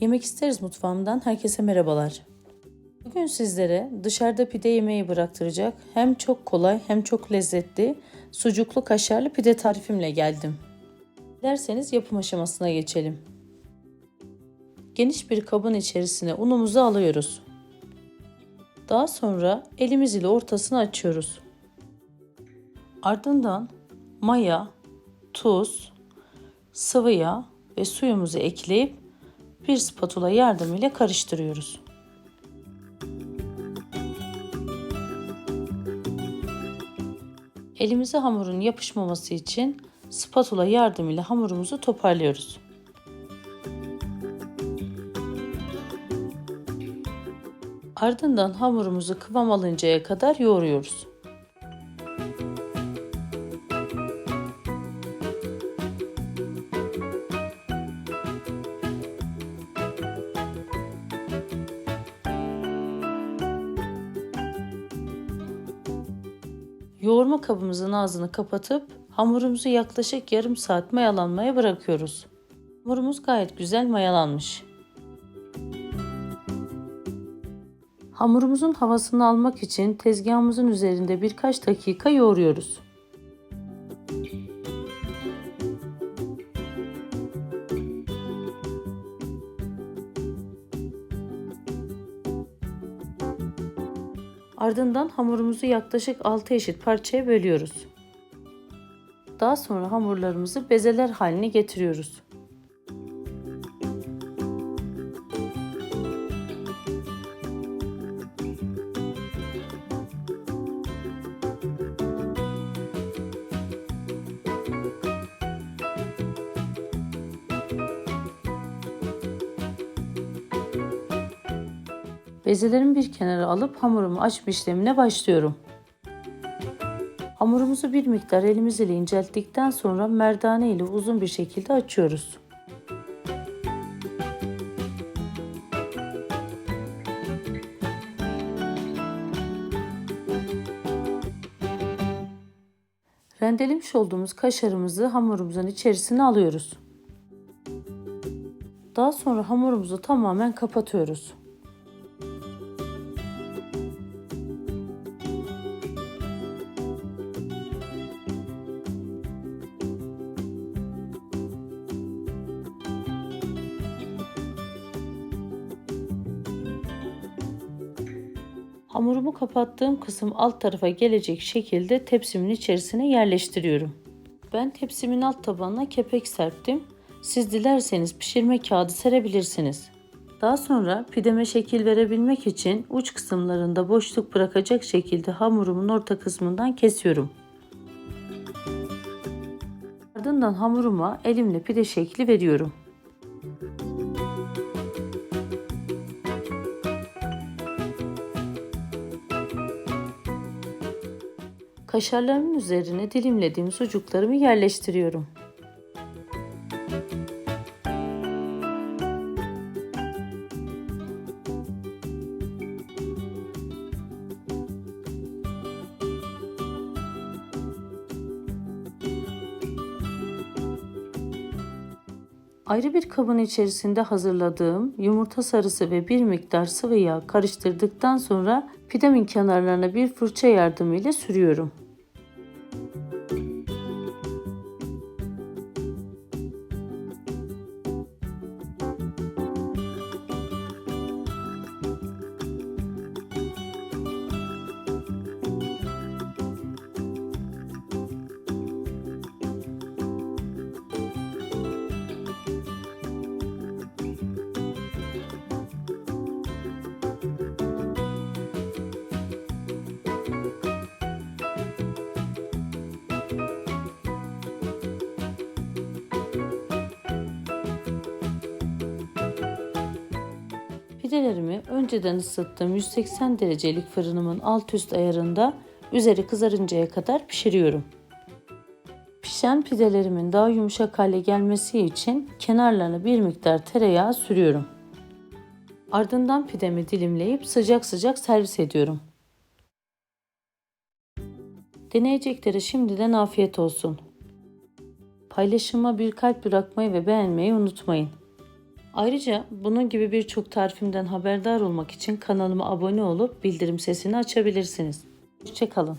Yemek isteriz mutfağımdan herkese merhabalar. Bugün sizlere dışarıda pide yemeği bıraktıracak hem çok kolay hem çok lezzetli sucuklu kaşarlı pide tarifimle geldim. Dilerseniz yapım aşamasına geçelim. Geniş bir kabın içerisine unumuzu alıyoruz. Daha sonra elimiz ile ortasını açıyoruz. Ardından maya, tuz, sıvı yağ ve suyumuzu ekleyip bir spatula yardımıyla karıştırıyoruz. Elimize hamurun yapışmaması için spatula yardımıyla hamurumuzu toparlıyoruz. Ardından hamurumuzu kıvam alıncaya kadar yoğuruyoruz. Yoğurma kabımızın ağzını kapatıp hamurumuzu yaklaşık yarım saat mayalanmaya bırakıyoruz. Hamurumuz gayet güzel mayalanmış. Hamurumuzun havasını almak için tezgahımızın üzerinde birkaç dakika yoğuruyoruz. Ardından hamurumuzu yaklaşık 6 eşit parçaya bölüyoruz. Daha sonra hamurlarımızı bezeler haline getiriyoruz. Bezelerimi bir kenara alıp hamurumu açma işlemine başlıyorum. Hamurumuzu bir miktar elimiz ile incelttikten sonra merdane ile uzun bir şekilde açıyoruz. Rendelemiş olduğumuz kaşarımızı hamurumuzun içerisine alıyoruz. Daha sonra hamurumuzu tamamen kapatıyoruz. Hamurumu kapattığım kısım alt tarafa gelecek şekilde tepsimin içerisine yerleştiriyorum. Ben tepsimin alt tabanına kepek serptim. Siz dilerseniz pişirme kağıdı serebilirsiniz. Daha sonra pideme şekil verebilmek için uç kısımlarında boşluk bırakacak şekilde hamurumun orta kısmından kesiyorum. Ardından hamuruma elimle pide şekli veriyorum. Kaşarlarımın üzerine dilimlediğim sucuklarımı yerleştiriyorum. Ayrı bir kabın içerisinde hazırladığım yumurta sarısı ve bir miktar sıvı yağ karıştırdıktan sonra pidemin kenarlarına bir fırça yardımıyla sürüyorum. Pidelerimi önceden ısıttığım 180 derecelik fırınımın alt üst ayarında üzeri kızarıncaya kadar pişiriyorum. Pişen pidelerimin daha yumuşak hale gelmesi için kenarlarına bir miktar tereyağı sürüyorum. Ardından pidemi dilimleyip sıcak sıcak servis ediyorum. Deneyeceklere şimdiden afiyet olsun. Paylaşıma bir kalp bırakmayı ve beğenmeyi unutmayın. Ayrıca bunun gibi birçok tarifimden haberdar olmak için kanalıma abone olup bildirim sesini açabilirsiniz. Hoşçakalın.